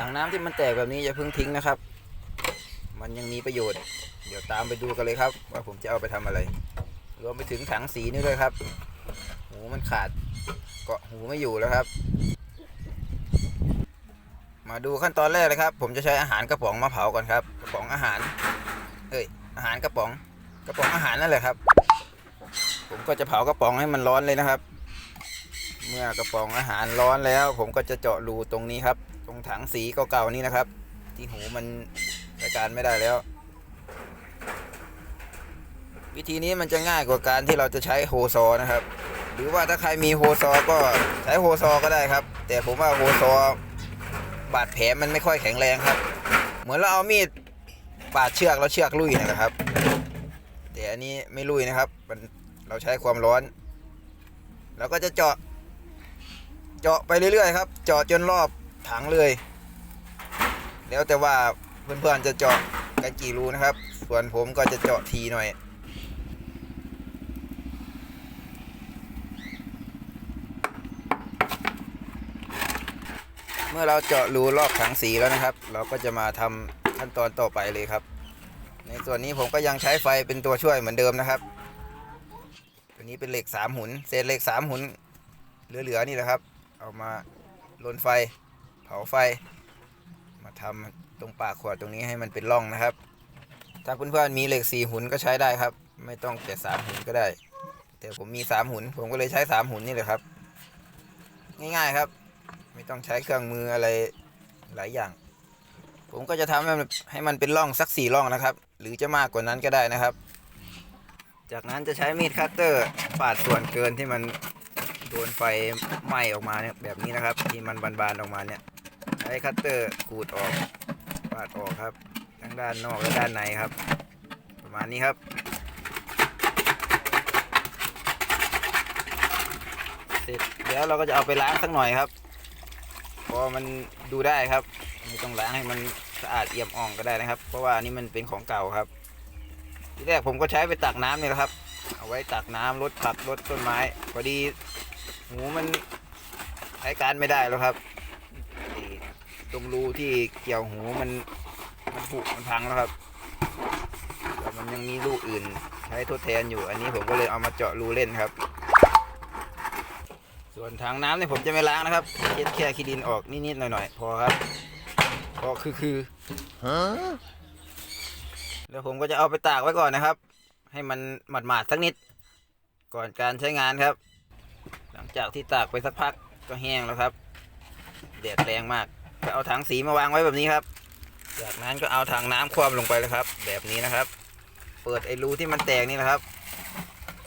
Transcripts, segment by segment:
ถังน้ำที่มันแตกแบบนี้อย่าเพิ่งทิ้งนะครับ มันยังมีประโยชน์ เดี๋ยวตามไปดูกันเลยครับ ว่าผมจะเอาไปทำอะไร รวมไปถึงถังสีนี่ด้วยครับ หูมันขาดเกาะหูไม่อยู่แล้วครับ มาดูขั้นตอนแรกเลยครับ ผมจะใช้อาหารกระป๋องมาเผาก่อนครับ กระป๋องอาหาร เอ้ย อาหารกระป๋อง กระป๋องอาหารนั่นแหละครับ ผมก็จะเผากระป๋องให้มันร้อนเลยนะครับ เมื่อกระป๋องอาหารร้อนแล้ว ผมก็จะเจาะรูตรงนี้ครับ รงถังสีเก่าๆนี่นะครับ ที่หูมันใช้การไม่ได้แล้ว วิธีนี้มันจะง่ายกว่าการที่เราจะใช้โฮซอนะครับ หรือว่าถ้าใครมีโฮซอก็ใช้โฮซอก็ได้ครับ แต่ผมว่าโฮซอบาดแผลมันไม่ค่อยแข็งแรงครับ เหมือนเราเอามีดปาดเชือกแล้วเชือกลุยนะครับ แต่อันนี้ไม่ลุยนะครับมันเราใช้ความร้อนเราก็จะเจาะ เจาะไปเรื่อยๆครับ เจาะจนรอบ ถังเลย แล้วแต่ว่าเพื่อนๆจะเจาะกันกี่รูนะครับ ส่วนผมก็จะเจาะทีหน่อย เมื่อเราเจาะรูรอบถังสีแล้วนะครับ เราก็จะมาทำขั้นตอนต่อไปเลยครับ ในส่วนนี้ผมก็ยังใช้ไฟเป็นตัวช่วยเหมือนเดิมนะครับตัวนี้เป็นเหล็กสามหุน เศษเหล็กสามหุนเหลือๆนี่แหละครับ เอามาลนไฟ ผาไฟ มาทำตรงปากขวดตรงนี้ให้มันเป็นร่องนะครับ ถ้าเพื่อนๆมีเหล็กสี่หุนก็ใช้ได้ครับ ไม่ต้องแต่สามหุนก็ได้ แต่ผมมีสามหุนผมก็เลยใช้สามหุนนี่แหละครับ ง่ายๆครับ ไม่ต้องใช้เครื่องมืออะไรหลายอย่าง ผมก็จะทำให้มันให้มันเป็นร่องสักสี่ร่องนะครับ หรือจะมากกว่านั้นก็ได้นะครับ จากนั้นจะใช้มีดคัตเตอร์ปาดส่วนเกินที่มันโดนไฟไหม้ออกมาเนี่ยแบบนี้นะครับ ที่มันบานๆออกมาเนี่ย ช้คัตเตอร์ขูดออกปาดออกครับ ทั้งด้านนอกและด้านในครับ ประมาณนี้ครับเสร็จแล้วเราก็จะเอาไปล้างสักหน่อยครับพราะมันดูได้ครับไม่ต้องล้างให้มันสะอาดเอี่ยมอ่องก็ได้นะครับ เพราะว่านี่มันเป็นของเก่าครับ ที่แรกผมก็ใช้ไปตักน้ำนี่แหละครับ เอาไว้ตักน้ำลดผักลดต้นไม้พอดีหมูมันใช้การไม่ได้แล้วครับ ตรงรูที่เกี่ยวหูมันมันผุมันพังแล้วครับแต่มันยังมีรูอื่นใช้ทดแทนอยู่ อันนี้ผมก็เลยเอามาเจาะรูเล่นครับ ส่วนถังน้ำเนี่ยผมจะไม่ล้างนะครับเช็ดแค่ขี้ดินออกนิดๆหน่อยๆพอครับพอคือคือฮะแล้วผมก็จะเอาไปตากไว้ก่อนนะครับ ให้มันหมาดๆสักนิด ก่อนการใช้งานครับ หลังจากที่ตากไปสักพักก็แห้งแล้วครับแดดแรงมาก ก็เอาถังสีมาวางไว้แบบนี้ครับ จากนั้นก็เอาถังน้ำคว่ำลงไปเลยครับ แบบนี้นะครับ เปิดไอ้รูที่มันแตกนี่นะครับ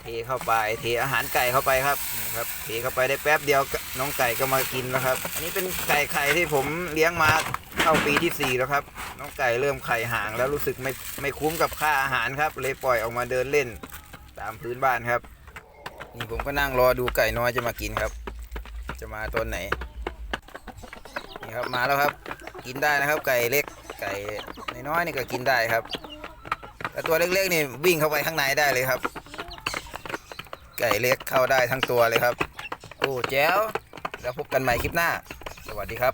เทเข้าไปเทอาหารไก่เข้าไปครับนะครับ เทเข้าไปได้แป๊บเดียวน้องไก่ก็มากินแล้วครับ อันนี้เป็นไก่ไข่ที่ผมเลี้ยงมาเข้าปีที่สี่แล้วครับ น้องไก่เริ่มไข่ห่างแล้วรู้สึกไม่ไม่คุ้มกับค่าอาหารครับ เลยปล่อยออกมาเดินเล่น ตามพื้นบ้านครับ นี่ผมก็นั่งรอดูไก่น้อยจะมากินครับ จะมาตอนไหน นี่ครับมาแล้วครับ กินได้นะครับ ไก่เล็กไก่น้อยๆนี่ก็กินได้ครับแต่ตัวเล็กๆนี่วิ่งเข้าไปข้างในได้เลยครับ ไก่เล็กเข้าได้ทั้งตัวเลยครับโอ้แจ๋วแล้วพบกันใหม่คลิปหน้า สวัสดีครับ